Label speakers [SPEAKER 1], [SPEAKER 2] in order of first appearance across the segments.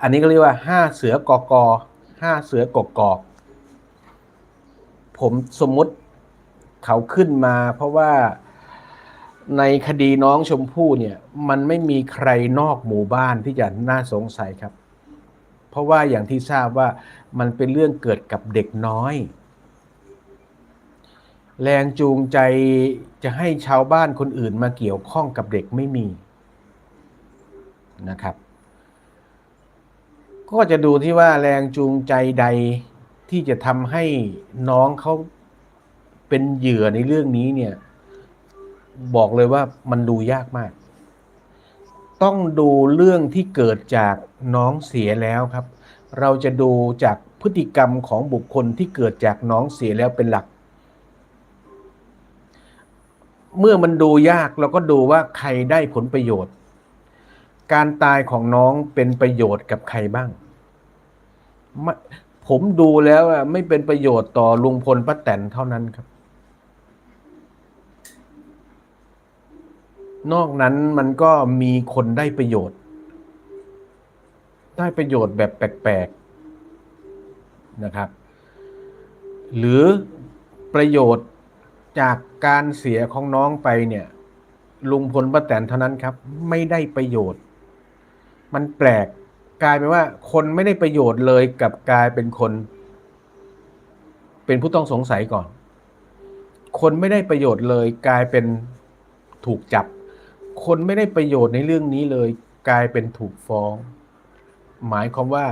[SPEAKER 1] อันนี้ก็เรียกว่าห้าเสือกอกอห้าเสือกกอกผมสมมุติเขาขึ้นมา เพราะว่าในคดีน้องชมพู่เนี่ย มันไม่มีใครนอกหมู่บ้านที่จะน่าสงสัยครับ เพราะว่าอย่างที่ทราบว่ามันเป็นเรื่องเกิดกับเด็กน้อย แรงจูงใจจะให้ชาวบ้านคนอื่นมาเกี่ยวข้องกับเด็กไม่มีนะครับ ก็จะดูที่ว่าแรงจูงใจใดที่จะทำให้น้องเขาเป็นเหยื่อในเรื่องนี้เนี่ย บอกเลยว่ามันดูยากมาก ต้องดูเรื่องที่เกิดจากน้องเสียแล้วครับ เราจะดูจากพฤติกรรมของบุคคลที่เกิดจากน้องเสียแล้วเป็นหลัก เมื่อมันดูยากเราก็ดูว่าใครได้ผลประโยชน์ การตายของน้องเป็นประโยชน์กับใครบ้าง ผมดูแล้วอะไม่เป็นประโยชน์ต่อลุงพลป้าแตนเท่านั้นครับ นอกนั้นมันก็มีคนได้ประโยชน์ ได้ประโยชน์แบบแปลกๆนะครับ หรือประโยชน์จากการเสียของน้องไปเนี่ยลุงพลป้าแตนเท่านั้นครับ ไม่ได้ประโยชน์ มันแปลกกลายเป็นว่า คนไม่ได้ประโยชน์เลยกับกลายเป็นคน เป็นผู้ต้องสงสัยก่อน คนไม่ได้ประโยชน์เลย กลายเป็นถูกจับ คนไม่ได้ประโยชน์ในเรื่องนี้เลย กลายเป็นถูกฟ้อง หมายความว่า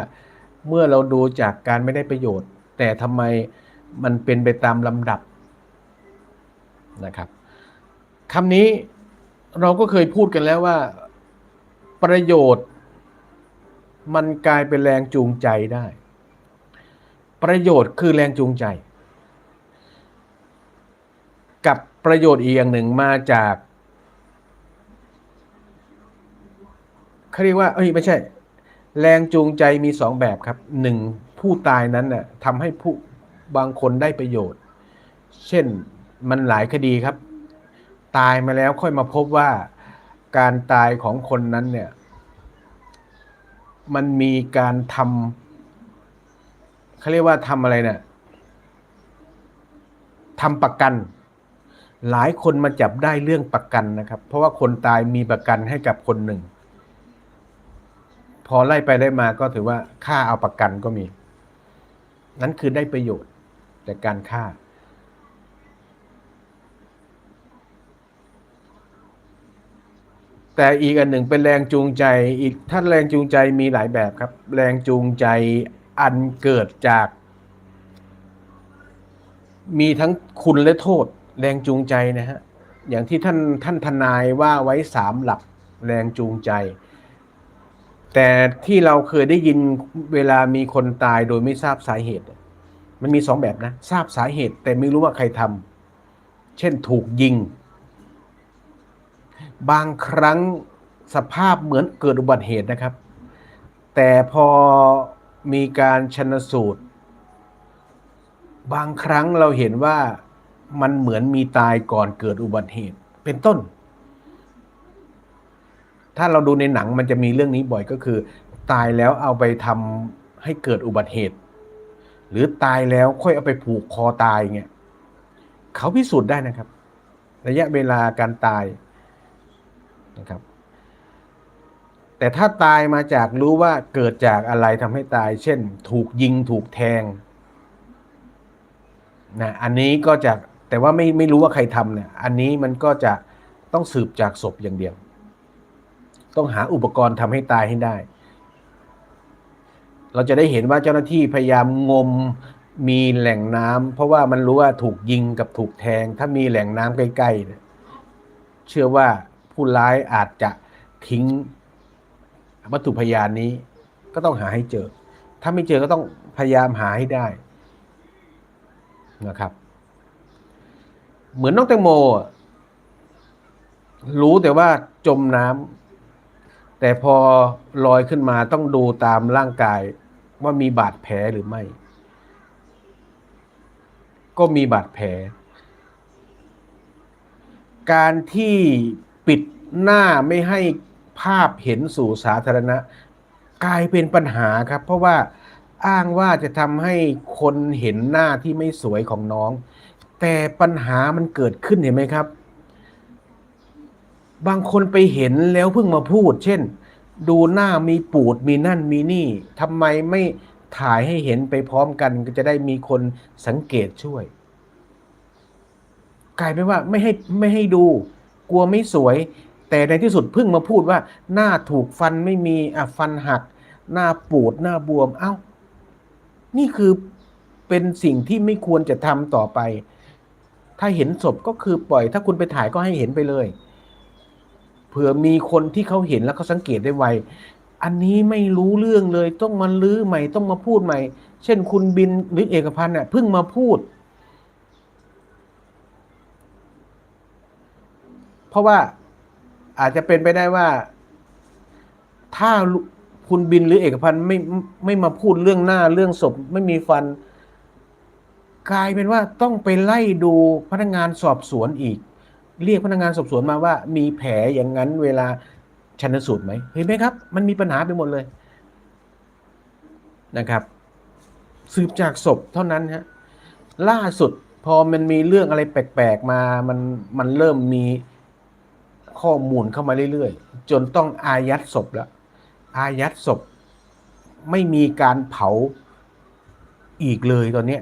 [SPEAKER 1] เมื่อเราดูจากการไม่ได้ประโยชน์ แต่ทำไมมันเป็นไปตามลำดับนะครับคำนี้เราก็เคยพูดกันแล้วว่า ประโยชน์ มันกลายเป็นแรงจูงใจได้ ประโยชน์คือแรงจูงใจ กับประโยชน์อีกอย่างหนึ่งมาจากเขาเรียกว่าเอ้ยไม่ใช่ แรงจูงใจมีสองแบบครับหนึ่งผู้ตายนั้นน่ะทำให้ผู้บางคนได้ประโยชน์ เช่นมันหลายคดีครับ ตายมาแล้วค่อยมาพบว่าการตายของคนนั้นเนี่ย มันมีการทำเขาเรียกว่าทำอะไรเนี่ยทำประกัน หลายคนมาจับได้เรื่องประกันนะครับ เพราะว่าคนตายมีประกันให้กับคนหนึ่ง พอไล่ไปได้มาก็ถือว่าค่าเอาประกันก็มี นั้นคือได้ประโยชน์จากการฆ่า แต่อีกอันหนึ่งเป็นแรงจูงใจ อีกถ้าแรงจูงใจมีหลายแบบครับ แรงจูงใจอันเกิดจาก มีทั้งคุณและโทษ แรงจูงใจนะฮะอย่างที่ท่านท่านทนายว่าไว้สามหลักแรงจูงใจ แต่ที่เราเคยได้ยินเวลามีคนตายโดยไม่ทราบสาเหตุ มันมีสองแบบนะ ทราบสาเหตุแต่ไม่รู้ว่าใครทำเช่นถูกยิง บางครั้งสภาพเหมือนเกิดอุบัติเหตุนะครับ แต่พอมีการชนสูตร บางครั้งเราเห็นว่ามันเหมือนมีตายก่อนเกิดอุบัติเหตุเป็นต้น ถ้าเราดูในหนังมันจะมีเรื่องนี้บ่อยก็คือ ตายแล้วเอาไปทำให้เกิดอุบัติเหตุ หรือตายแล้วค่อยเอาไปผูกคอตายเงี้ยเขาพิสูจน์ได้นะครับ ระยะเวลาการตาย นะครับ แต่ถ้าตายมาจากรู้ว่าเกิดจากอะไรทำให้ตาย เช่น ถูกยิงถูกแทงนะอันนี้ก็จะแต่ว่าไม่ไม่รู้ว่าใครทำเนี่ย อันนี้มันก็จะต้องสืบจากศพอย่างเดียว ต้องหาอุปกรณ์ทำให้ตายให้ได้ เราจะได้เห็นว่าเจ้าหน้าที่พยายามงมมีแหล่งน้ำเพราะว่ามันรู้ว่าถูกยิงกับถูกแทง ถ้ามีแหล่งน้ำใกล้ๆเนี่ยเชื่อว่า ผู้ร้ายอาจจะทิ้งวัตถุพยานนี้ ก็ต้องหาให้เจอ ถ้าไม่เจอก็ต้องพยายามหาให้ได้นะครับ เหมือนน้องแตงโม รู้แต่ว่าจมน้ำแต่พอลอยขึ้นมาต้องดูตามร่างกายว่ามีบาดแผลหรือไม่ ก็มีบาดแผล การที่ ปิดหน้าไม่ให้ภาพเห็นสู่สาธารณะ กลายเป็นปัญหาครับ เพราะว่าอ้างว่าจะทำให้คนเห็นหน้าที่ไม่สวยของน้อง แต่ปัญหามันเกิดขึ้นเห็นไหมครับ บางคนไปเห็นแล้วเพิ่งมาพูด เช่น ดูหน้ามีปูดมีนั่นมีนี่ทำไมไม่ถ่ายให้เห็นไปพร้อมกันก็จะได้มีคนสังเกตช่วย กลายเป็นว่าไม่ให้ไม่ให้ดู กลัวไม่สวย แต่ในที่สุดพิ่งมาพูดว่า หน้าถูกฟันไม่มีอะฟันหัก หน้าปูดหน้าบวมเอ้า นี่คือเป็นสิ่งที่ไม่ควรจะทำต่อไป ถ้าเห็นศพก็คือปล่อย ถ้าคุณไปถ่ายก็ให้เห็นไปเลยเผื่อมีคนที่เขาเห็นแล้วเขาสังเกตได้ไวอันนี้ไม่รู้เรื่องเลยต้องมาลื้อใหม่ต้องมาพูดใหม่ เช่นคุณบินหรือเอกพันธ์เนี่ยเพิ่งมาพูด เพราะว่าอาจจะเป็นไปได้ว่า ถ้าคุณบินหรือเอกพันธ์ไม่ไม่มาพูดเรื่องหน้าเรื่องศพไม่มีฟัน กลายเป็นว่าต้องไปไล่ดูพนักงานสอบสวนอีก เรียกพนักงานสอบสวนมาว่า มีแผลอย่างนั้นเวลาชันสูตรไหมเห็นไหมครับ มันมีปัญหาไปหมดเลยนะครับ สืบจากศพเท่านั้นฮะล่าสุดพอมันมีเรื่องอะไรแปลกๆมามันมันเริ่มมี ข้อมูลเข้ามาเรื่อยๆ จนต้องอายัดศพแล้ว อายัดศพไม่มีการเผาอีกเลยตอนนี้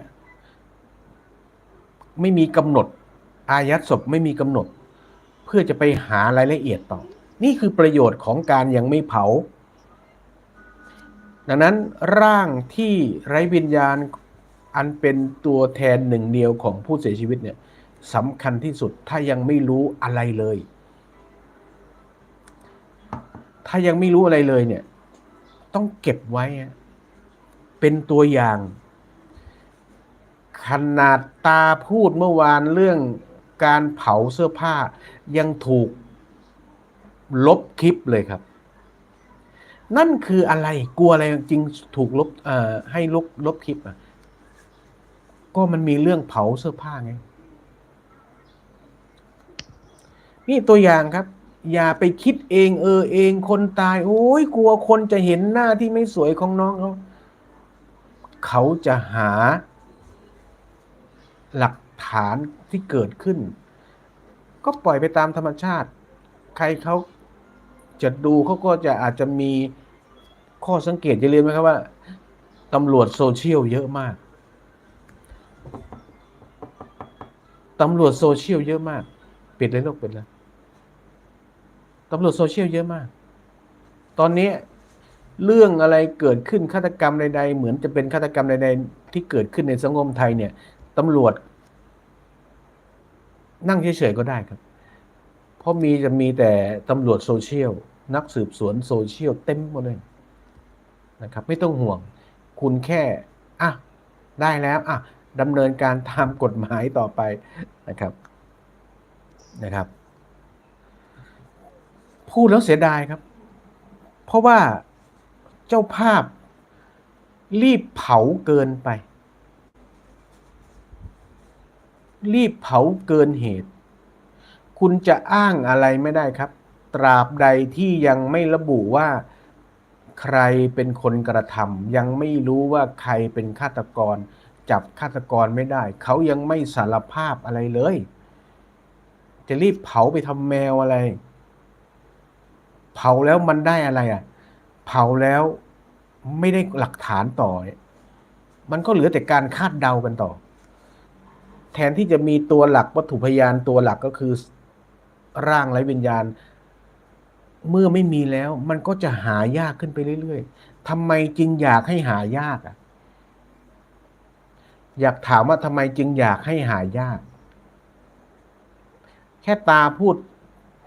[SPEAKER 1] ไม่มีกำหนด อายัดศพไม่มีกำหนด เพื่อจะไปหารายละเอียดต่อ นี่คือประโยชน์ของการยังไม่เผา ดังนั้นร่างที่ไร้วิญญาณอันเป็นตัวแทนหนึ่งเดียวของผู้เสียชีวิตเนี่ยสำคัญที่สุดถ้ายังไม่รู้อะไรเลย ถ้ายังไม่รู้อะไรเลยเนี่ย ต้องเก็บไว้ เป็นตัวอย่าง ขนาดตาพูดเมื่อวานเรื่องการเผาเสื้อผ้า ยังถูกลบคลิปเลยครับ นั่นคืออะไรกลัวอะไรจริงถูกลบให้ลบลบคลิปอะก็มันมีเรื่องเผาเสื้อผ้าไง นี่ตัวอย่างครับ อย่าไปคิดเอง เออเองคนตาย โอ้ยกลัวคนจะเห็นหน้าที่ไม่สวยของน้องเขาเขาจะหา หลักฐานที่เกิดขึ้น ก็ปล่อยไปตามธรรมชาติ ใครเขาจะดูเขาก็จะอาจจะมีข้อสังเกตอย่าลืมนะครับว่าตำรวจโซเชียลเยอะมากตำรวจโซเชียลเยอะมาก ปิดเลยลูกปิดเลย ตำรวจโซเชียลเยอะมาก ตอนนี้เรื่องอะไรเกิดขึ้นฆาตกรรมใดๆ เหมือนจะเป็นฆาตกรรมใดๆ ที่เกิดขึ้นในสังคมไทยเนี่ยตำรวจ นั่งเฉยๆก็ได้ครับ เพราะมีจะมีแต่ตำรวจโซเชียล นักสืบสวนโซเชียลเต็มหมดเลยนะครับ ไม่ต้องห่วง คุณแค่อะได้แล้วอะดำเนินการตามกฎหมายต่อไปนะครับนะครับ พูดแล้วเสียดายครับ เพราะว่าเจ้าภาพรีบเผาเกินไป รีบเผาเกินเหตุ คุณจะอ้างอะไรไม่ได้ครับ ตราบใดที่ยังไม่ระบุว่าใครเป็นคนกระทำยังไม่รู้ว่าใครเป็นฆาตกร จับฆาตกรไม่ได้ เขายังไม่สารภาพอะไรเลย จะรีบเผาไปทำแมวอะไร เผาแล้วมันได้อะไรอะ เผาแล้วไม่ได้หลักฐานต่อ มันก็เหลือแต่การคาดเดากันต่อ แทนที่จะมีตัวหลักวัตถุพยานตัวหลักก็คือร่างไร้วิญญาณ เมื่อไม่มีแล้ว มันก็จะหายากขึ้นไปเรื่อยๆทำไมจึงอยากให้หายากอะ อยากถามว่าทำไมจึงอยากให้หายาก แค่ตาพูด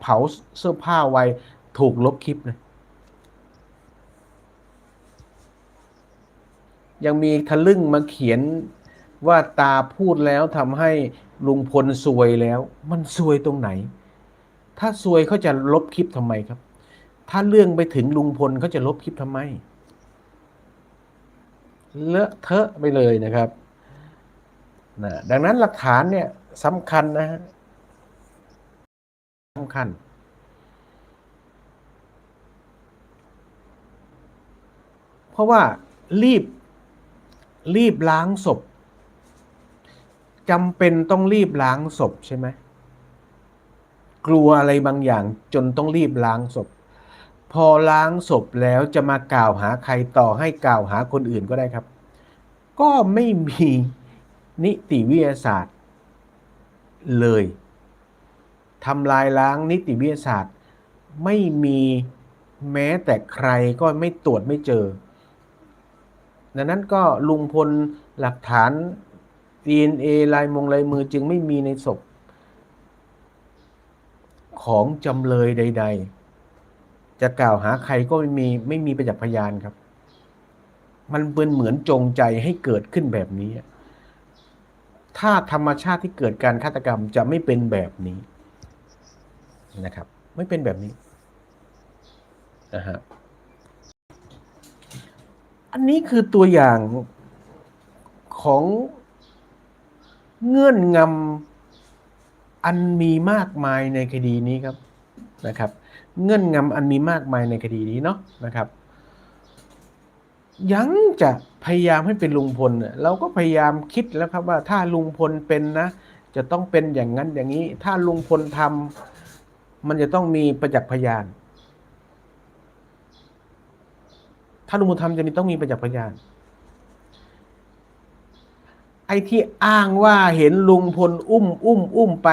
[SPEAKER 1] เผาเสื้อผ้าไว ถูกลบคลิปเลยยังมีทะลึ่งมาเขียนว่าตาพูดแล้วทำให้ลุงพลซวยแล้ว มันซวยตรงไหน ถ้าซวยเขาจะลบคลิปทำไมครับ ถ้าเรื่องไปถึงลุงพลเขาจะลบคลิปทำไมเลอะเทอะไปเลยนะครับนะดังนั้นหลักฐานเนี่ยสำคัญนะฮะสำคัญ เพราะว่ารีบรีบล้างศพจำเป็นต้องรีบล้างศพใช่ไหมกลัวอะไรบางอย่างจนต้องรีบล้างศพ พอล้างศพแล้วจะมากล่าวหาใครต่อให้กล่าวหาคนอื่นก็ได้ครับ ก็ไม่มีนิติวิทยาศาสตร์ เลยทำลายล้างนิติวิทยาศาสตร์ ไม่มีแม้แต่ใครก็ไม่ตรวจไม่เจอ ดังนั้นก็ลุงพลหลักฐาน DNA ลายมงลายมือจึงไม่มีในศพ ของจำเลยใด ๆ จะกล่าวหาใครก็ไม่มีไม่มีประจักษ์พยานครับ มันเป็นเหมือนจงใจให้เกิดขึ้นแบบนี้ ถ้าธรรมชาติที่เกิดการฆาตกรรมจะไม่เป็นแบบนี้นะครับ ไม่เป็นแบบนี้นะฮะ อันนี้คือตัวอย่างของเงื่อนงำอันมีมากมายในคดีนี้ครับนะครับ เงื่อนงำอันมีมากมายในคดีนี้เนาะนะครับยังจะพยายามให้เป็นลุงพลเราก็พยายามคิดแล้วครับว่าถ้าลุงพลเป็นนะ จะต้องเป็นอย่างนั้นอย่างนี้ ถ้าลุงพลทำมันจะต้องมีประจักษ์พยาน ถ้าลุงพลทำจะมีต้องมีประจักษ์พยาน ไอ้ที่อ้างว่าเห็นลุงพลอุ้มอุ้มอุ้มไป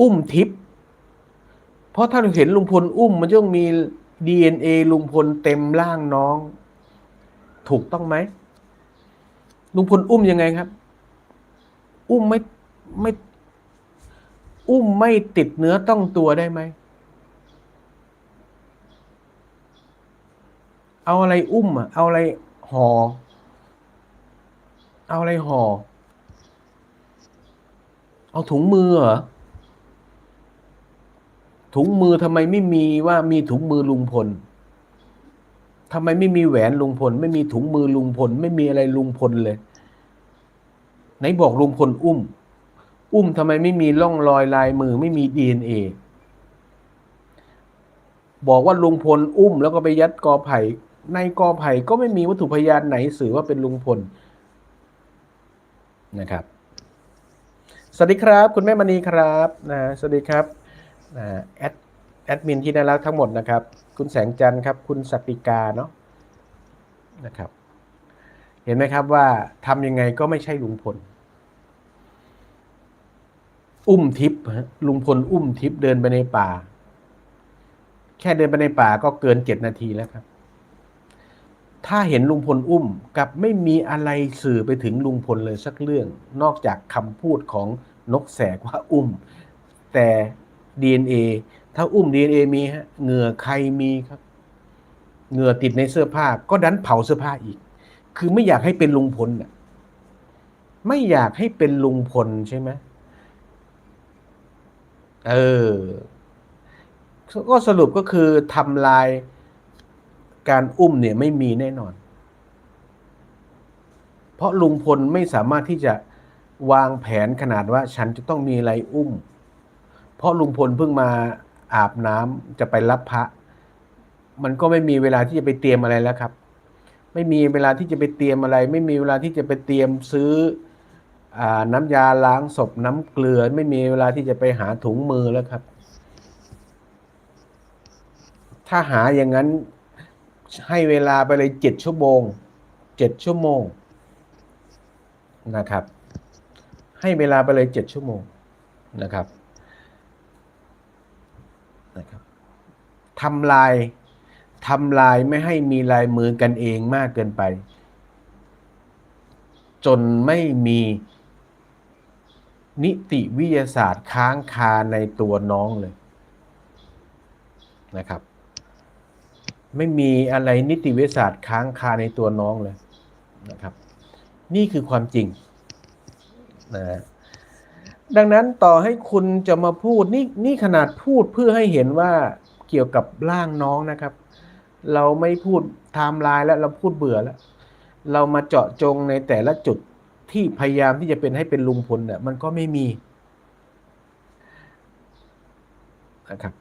[SPEAKER 1] อุ้มทิพย์เพราะถ้าเราเห็นลุงพลอุ้ม มันจะต้องมี DNA ลุงพลเต็มร่างน้อง ถูกต้องไหมลุงพลอุ้มยังไงครับ อุ้มไม่ไม่ อุ้มไม่ติดเนื้อต้องตัวได้ไหม เอาอะไรอุ้มอะ เอาอะไรห่อ เอาอะไรห่อ เอาถุงมือเหรอ ถุงมือทำไมไม่มีว่ามีถุงมือลุงพลทำไมไม่มีแหวนลุงพล ไม่มีถุงมือลุงพล ไม่มีอะไรลุงพลเลย ไหนบอกลุงพลอุ้ม อุ้มทำไมไม่มีร่องรอยลายมือ ไม่มีดีเอ็นเอบอกว่าลุงพลอุ้มแล้วก็ไปยัดกอไผ่ ในกอไผ่ก็ไม่มีวัตถุพยานไหนสื่อว่าเป็นลุงพลนะครับ สวัสดีครับ คุณแม่มณีครับนะสวัสดีครับแอดแอดมินที่น่ารักทั้งหมดนะครับ คุณแสงจันทร์ครับ คุณสติกาเนาะนะครับ เห็นไหมครับว่าทำยังไงก็ไม่ใช่ลุงพล อุ้มทิพย์ลุงพลอุ้มทิพย์เดินไปในป่า แค่เดินไปในป่าก็เกินเจ็ดนาทีแล้วครับ ถ้าเห็นลุงพลอุ้มกับไม่มีอะไรสื่อไปถึงลุงพลเลยสักเรื่อง นอกจากคำพูดของนกแสกว่าอุ้ม แต่ DNA ถ้าอุ้ม DNA มีฮะเหงื่อใครมีครับเหงื่อติดในเสื้อผ้า ก็ดันเผาเสื้อผ้าอีก คือไม่อยากให้เป็นลุงพลน่ะไม่อยากให้เป็นลุงพลใช่ไหมเออ ก็สรุปก็คือทำลาย การอุ้มเนี่ยไม่มีแน่นอน เพราะลุงพลไม่สามารถที่จะวางแผนขนาดว่า ฉันจะต้องมีอะไรอุ้ม เพราะลุงพลเพิ่งมาอาบน้ำจะไปรับพระ มันก็ไม่มีเวลาที่จะไปเตรียมอะไรแล้วครับ ไม่มีเวลาที่จะไปเตรียมอะไร ไม่มีเวลาที่จะไปเตรียมซื้ออน้ำยาล้างศพน้ำเกลือ ไม่มีเวลาที่จะไปหาถุงมือแล้วครับ ถ้าหาอย่างนั้น ให้เวลาไปเลยเจ็ดชั่วโมงเจ็ดชั่วโมงนะครับ ให้เวลาไปเลยเจ็ดชั่วโมงนะครับนะครับทำลายทำลายไม่ให้มีลายมือกันเองมากเกินไป จนไม่มีนิติวิทยาศาสตร์ค้างคาในตัวน้องเลยนะครับ ไม่มีอะไรนิติวิทยาศาสตร์ค้างคาในตัวน้องเลยนะครับ นี่คือความจริงนะดังนั้นต่อให้คุณจะมาพูดนี่นี่ขนาดพูดเพื่อให้เห็นว่าเกี่ยวกับร่างน้องนะครับ เราไม่พูดไทม์ไลน์แล้วเราพูดเบื่อแล้ว เรามาเจาะจงในแต่ละจุดที่พยายามที่จะเป็นให้เป็นลุงพลเนี่ยมันก็ไม่มีนะครับ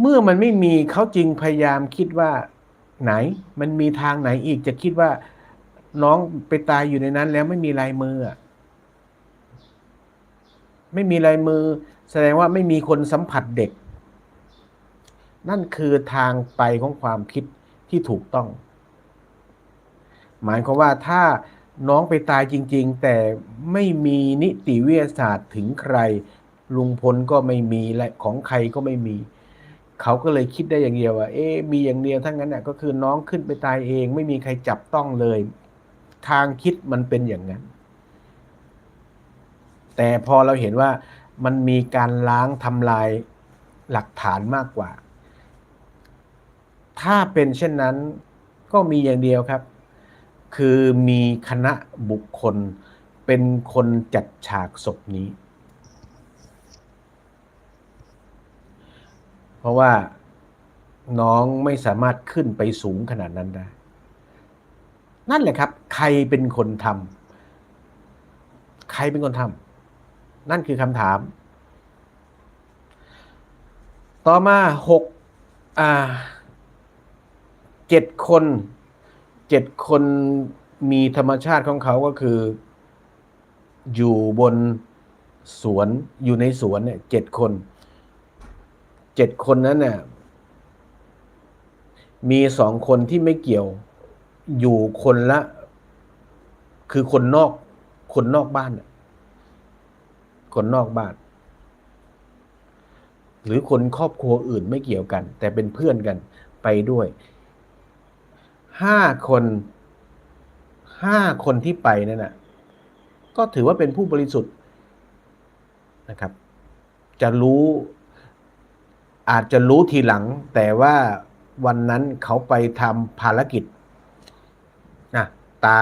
[SPEAKER 1] เมื่อมันไม่มีเขาจึงพยายามคิดว่าไหน มันมีทางไหนอีกจะคิดว่าน้องไปตายอยู่ในนั้น แล้วไม่มีลายมือไม่มีลายมือ แสดงว่าไม่มีคนสัมผัสเด็ก นั่นคือทางไปของความคิดที่ถูกต้อง หมายความว่าถ้าน้องไปตายจริง ๆ แต่ไม่มีนิติวิทยาศาสตร์ถึงใคร ลุงพลก็ไม่มีและของใครก็ไม่มี เขาก็เลยคิดได้อย่างเดียวว่า เอ๊ะมีอย่างเดียวทั้งนั้นน่ะก็คือน้องขึ้นไปตายเอง ไม่มีใครจับต้องเลย ทางคิดมันเป็นอย่างนั้น แต่พอเราเห็นว่ามันมีการล้างทำลายหลักฐานมากกว่า ถ้าเป็นเช่นนั้นก็มีอย่างเดียวครับ คือมีคณะบุคคลเป็นคนจัดฉากศพนี้ เพราะว่าน้องไม่สามารถขึ้นไปสูงขนาดนั้นได้ นั่นแหละครับ ใครเป็นคนทำใครเป็นคนทำนั่นคือคำถาม ต่อมาหกอ่าเจ็ดคนเจ็ดคนมีธรรมชาติของเขาก็คือ อยู่บนสวนอยู่ในสวนเนี่ยเจ็ดคน เจ็ดคนนั้นเนี่ยมีสองคนที่ไม่เกี่ยวอยู่คนละ คือคนนอก คนนอกบ้านคนนอกบ้าน หรือคนครอบครัวอื่นไม่เกี่ยวกัน แต่เป็นเพื่อนกันไปด้วยห้าคนห้าคนที่ไปนั่นน่ะก็ถือว่าเป็นผู้บริสุทธิ์นะครับ จะรู้ อาจจะรู้ทีหลัง แต่ว่าวันนั้นเขาไปทำภารกิจนะตา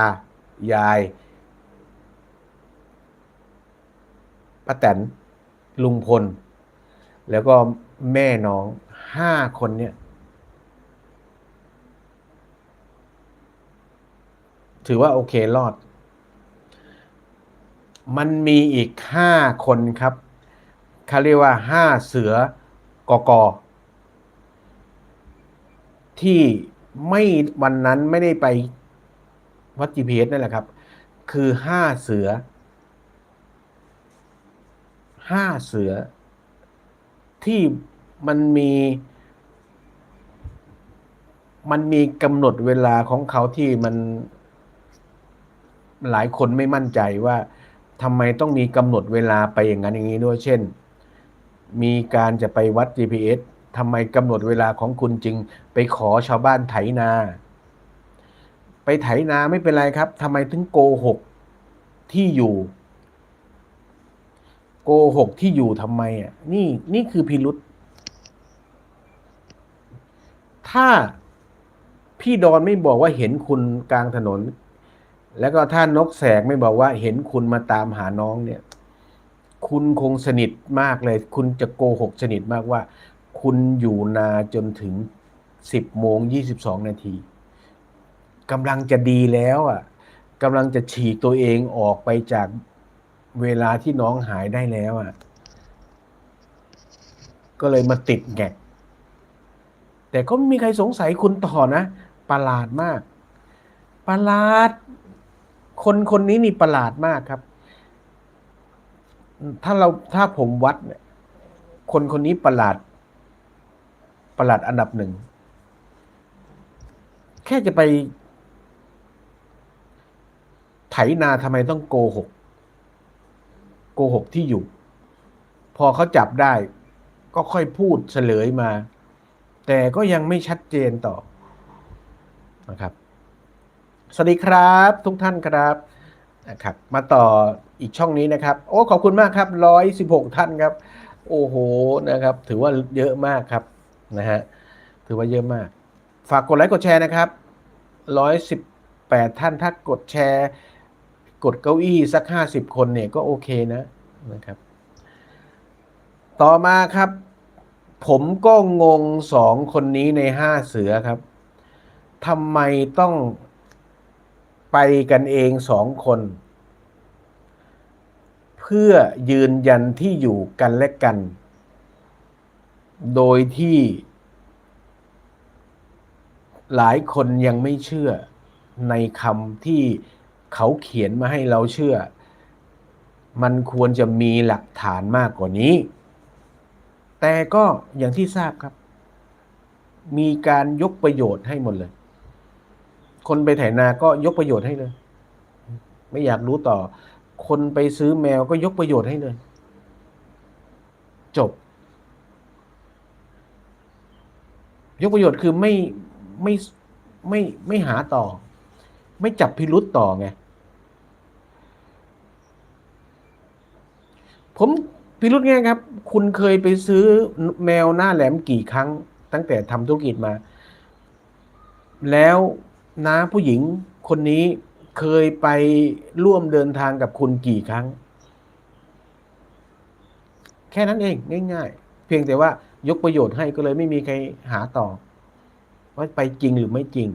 [SPEAKER 1] ยายป้าแตนลุงพล แล้วก็แม่น้องห้าคนเนี่ย ถือว่าโอเครอด มันมีอีกห้าคนครับเขาเรียกว่าห้าเสือ กกที่ไม่วันนั้นไม่ได้ไปวัด GPS นั่นแหละครับ คือห้าเสือห้าเสือ ที่มันมี มันมีกำหนดเวลาของเขาที่มันหลายคนไม่มั่นใจว่าทำไมต้องมีกำหนดเวลาไปอย่างนั้นอย่างนี้ด้วย เช่น มีการจะไปวัด GPS ทำไมกำหนดเวลาของคุณจึงไปขอชาวบ้านไถนา ไปไถนาไม่เป็นไรครับทำไมถึงโกหกที่อยู่ โกหกที่อยู่ทำไมอะนี่นี่คือพิรุษถ้าพี่ดอนไม่บอกว่าเห็นคุณกลางถนน แล้วก็ท่านนกแสกไม่บอกว่าเห็นคุณมาตามหาน้องเนี่ย คุณคงสนิทมากเลย คุณจะโกหกสนิทมากว่า คุณอยู่นาจนถึงสิบโมงยี่สิบสองนาทีกำลังจะดีแล้วอะกำลังจะฉีกตัวเองออกไปจากเวลาที่น้องหายได้แล้วอะ ก็เลยมาติดแงกแต่ก็ไม่มีใครสงสัยคุณต่อนะประหลาดมากประหลาด คนคนนี้นี่ประหลาดมากครับ ถ้าเราถ้าผมวัดเนี่ย คนคนนี้ประหลาด ประหลาดอันดับหนึ่ง แค่จะไป ไถนาทำไมต้องโกหก โกหกที่อยู่ พอเขาจับได้ ก็ค่อยพูดเฉลยมา แต่ก็ยังไม่ชัดเจนต่อนะครับ สวัสดีครับ ทุกท่านครับ นะครับ มาต่ออีกช่องนี้นะครับ โอ้ขอบคุณมากครับร้อยสิบหกท่านครับ โอ้โหนะครับ ถือว่าเยอะมากครับนะฮะถือว่าเยอะมาก ฝากกดไลค์กดแชร์นะครับร้อยสิบแปดท่านถ้ากดแชร์ กดเก้าอี้สักห้าสิบคนเนี่ยก็โอเคนะนะครับ ต่อมาครับ ผมก็งงสองคนนี้ในห้าเสือครับทำไมต้อง ไปกันเองสองคน เพื่อยืนยันที่อยู่กันและกัน โดยที่ หลายคนยังไม่เชื่อในคำที่เขาเขียนมาให้เราเชื่อ มันควรจะมีหลักฐานมากกว่านี้ แต่ก็อย่างที่ทราบครับ มีการยกประโยชน์ให้หมดเลย คนไปไถนาก็ยกประโยชน์ให้เลย ไม่อยากรู้ต่อ คนไปซื้อแมวก็ยกประโยชน์ให้เลย จบ ยกประโยชน์คือไม่ไม่ไม่ไม่หาต่อ ไม่จับพิรุษต่อไง ผมพิรุษไงครับ คุณเคยไปซื้อแมวหน้าแหลมกี่ครั้ง ตั้งแต่ทำธุรกิจมา แล้ว น้าผู้หญิงคนนี้เคยไปร่วมเดินทางกับคุณกี่ครั้ง แค่นั้นเองง่าย ๆ เพียงแต่ว่ายกประโยชน์ให้ก็เลยไม่มีใครหาต่อ ว่าไปจริงหรือไม่จริง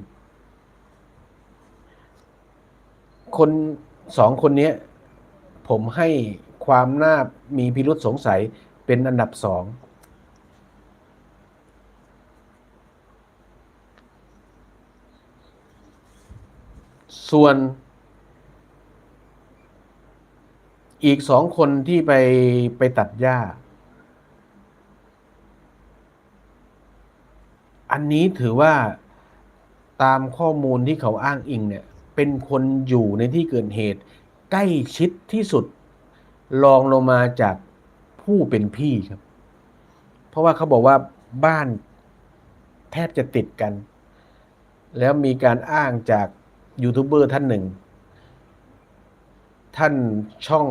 [SPEAKER 1] คนสองคนนี้ผมให้ความน่ามีพิรุษสงสัยเป็นอันดับสอง ส่วน อีกสองคนที่ไปไปตัดหญ้า อันนี้ถือว่าตามข้อมูลที่เขาอ้างอิงเนี่ย เป็นคนอยู่ในที่เกิดเหตุ ใกล้ชิดที่สุดรองลงมาจากผู้เป็นพี่ครับ เพราะว่าเขาบอกว่าบ้านแทบจะติดกัน แล้วมีการอ้างจาก ยูทูบเบอร์ท่านหนึ่ง ท่านช่อง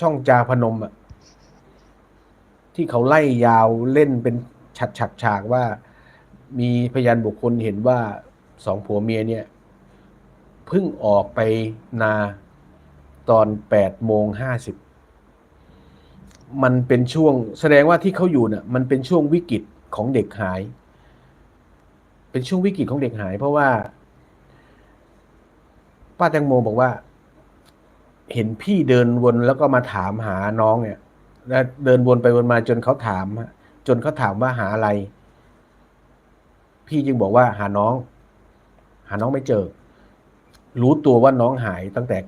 [SPEAKER 1] ช่องจาพนมอะที่เขาไล่ยาวเล่นเป็นฉักฉักฉากว่า มีพยานบุคคลเห็นว่าสองผัวเมียเนี่ยเพิ่งออกไปนาตอนแปดโมงห้าสิบมันเป็นช่วงแสดงว่าที่เขาอยู่เนี่ยมันเป็นช่วงวิกฤตของเด็กหาย เป็นช่วงวิกฤตของเด็กหาย เพราะว่า ป้าแตงโมบอกว่า เห็นพี่เดินวนแล้วก็มาถามหาน้องเนี่ยแล้วเดินวนไปวนมาจนเขาถามจนเขาถามว่าหาอะไร พี่จึงบอกว่าหาน้อง หาน้องไม่เจอ รู้ตัวว่าน้องหายตั้งแต่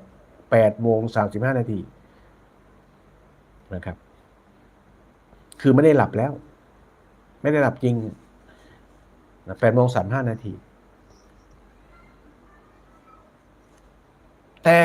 [SPEAKER 1] แปดโมงสามสิบห้านาทีนะครับ คือไม่ได้หลับแล้ว ไม่ได้หลับจริงแปดโมงสามห้านาที แต่